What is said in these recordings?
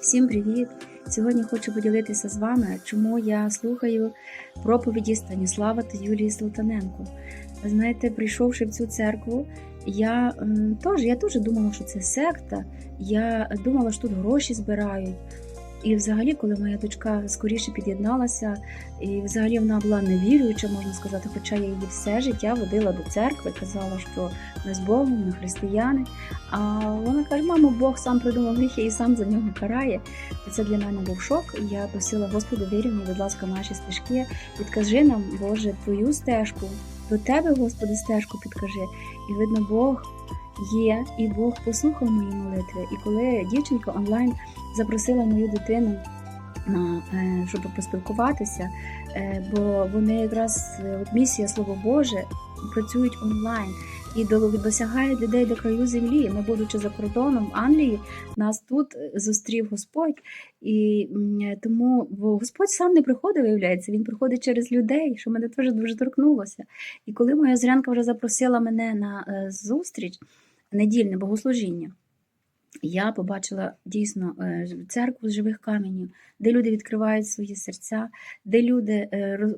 Всім привіт! Сьогодні хочу поділитися з вами, чому я слухаю проповіді Станіслава та Юлії Салтаненко. Знаєте, прийшовши в цю церкву, я теж я теж думала, що це секта. Я думала, що тут гроші збирають. І взагалі, коли моя дочка скоріше під'єдналася, і взагалі вона була невіруюча, можна сказати, хоча я її все життя водила до церкви, казала, що ми з Богом, ми християни. А вона каже: мамо, Бог сам придумав гріхи і сам за нього карає. І це для мене був шок. Я просила Господу, віримо, будь ласка, наші стежки. Підкажи нам, Боже, твою стежку. До тебе, Господи, стежку підкажи. І видно, Бог є, і Бог послухав мої молитви. І коли дівчинка онлайн запросила мою дитину на е, щоб поспілкуватися, е, бо вони якраз е, місія Слово Боже працюють онлайн і досягають людей до краю землі. Ми, будучи за кордоном в Англії, нас тут зустрів Господь, і тому бо Господь сам не приходить, виявляється, він приходить через людей, що мене теж дуже торкнулося. І коли моя зрянка вже запросила мене на зустріч, недільне богослужіння. Я побачила дійсно е, церкву з живих каменів, де люди відкривають свої серця, де люди е,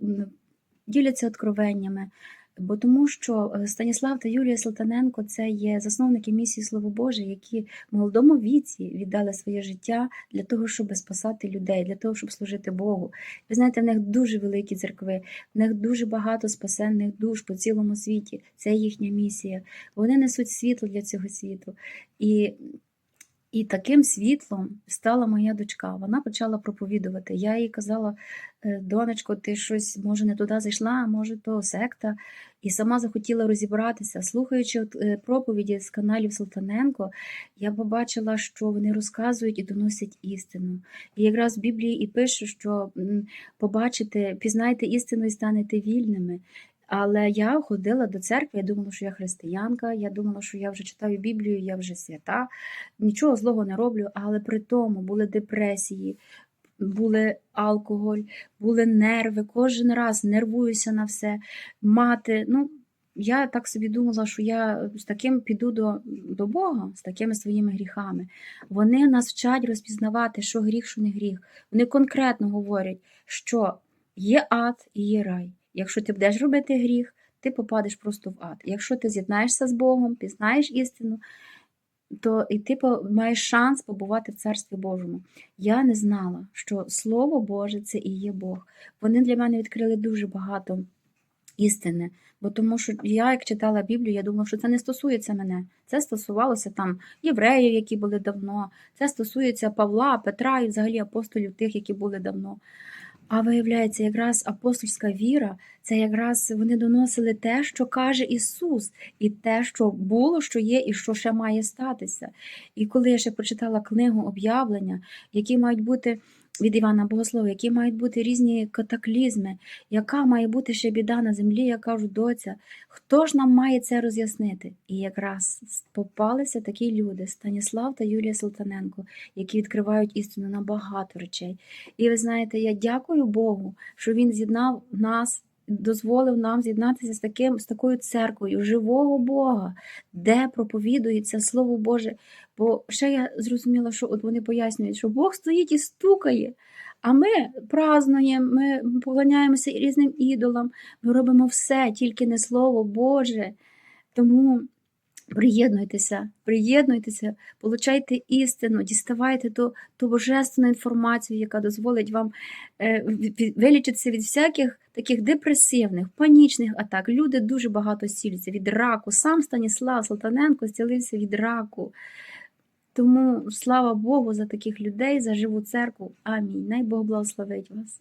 діляться откровеннями. Бо тому, що е, Станіслав та Юлія Салтаненко це є засновники місії Слово Боже, які в молодому віці віддали своє життя для того, щоб спасати людей, для того, щоб служити Богу. Ви знаєте, в них дуже великі церкви, в них дуже багато спасенних душ по цілому світі. Це їхня місія. Вони несуть світло для цього світу. І і таким світлом стала моя дочка. Вона почала проповідувати. Я їй казала, «Е, донечко, ти щось може не туди зайшла, може то секта. І сама захотіла розібратися. Слухаючи е, проповіді з каналів Салтаненко, я побачила, що вони розказують і доносять істину. І якраз в Біблії і пише, що побачите, пізнайте істину і станете вільними. Але я ходила до церкви, я думала, що я християнка, я думала, що я вже читаю Біблію, я вже свята, нічого злого не роблю, але при тому були депресії, були алкоголь, були нерви. Кожен раз нервуюся на все. Мати. Ну, я так собі думала, що я з таким піду до, до Бога, з такими своїми гріхами. Вони нас вчать розпізнавати, що гріх, що не гріх. Вони конкретно говорять, що є ад і є рай. Якщо ти будеш робити гріх, ти попадеш просто в ад. Якщо ти з'єднаєшся з Богом, пізнаєш істину, то і ти маєш шанс побувати в Царстві Божому. Я не знала, що Слово Боже це і є Бог. Вони для мене відкрили дуже багато істини. Бо тому що я, як читала Біблію, я думала, що це не стосується мене. Це стосувалося там євреїв, які були давно. Це стосується Павла, Петра і взагалі апостолів тих, які були давно. А виявляється, якраз апостольська віра це якраз вони доносили те, що каже Ісус, і те, що було, що є, і що ще має статися. І коли я ще прочитала книгу об'явлення, які мають бути від Івана Богослова, які мають бути різні катаклізми, яка має бути ще біда на землі, я кажу, доця, хто ж нам має це роз'яснити? І якраз попалися такі люди, Станіслав та Юлія Султаненко, які відкривають істину на багато речей. І ви знаєте, я дякую Богу, що Він з'єднав нас, дозволив нам з'єднатися з таким, з такою церквою живого Бога, де проповідується Слово Боже. Бо ще я зрозуміла, що от вони пояснюють, що Бог стоїть і стукає. А ми празнуємо, ми поклоняємося різним ідолам, ми робимо все, тільки не Слово Боже. Тому приєднуйтеся, приєднуйтеся, получайте істину, діставайте ту, ту божественну інформацію, яка дозволить вам е, вилічитися від всяких таких депресивних, панічних атак. Люди дуже багато зціляться від раку. Сам Станіслав Салтаненко зцілився від раку. Тому слава Богу за таких людей, за живу церкву. Амінь. Най Бог благословить вас.